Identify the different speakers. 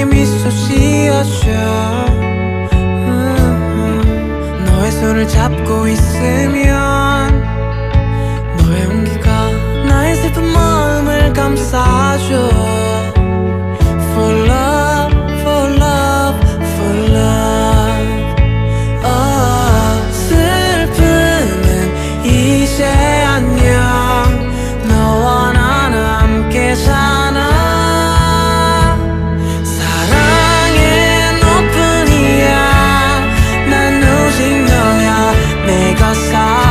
Speaker 1: 네 미소 씌어줘. 음, 음. 너의 손을 잡고 있으면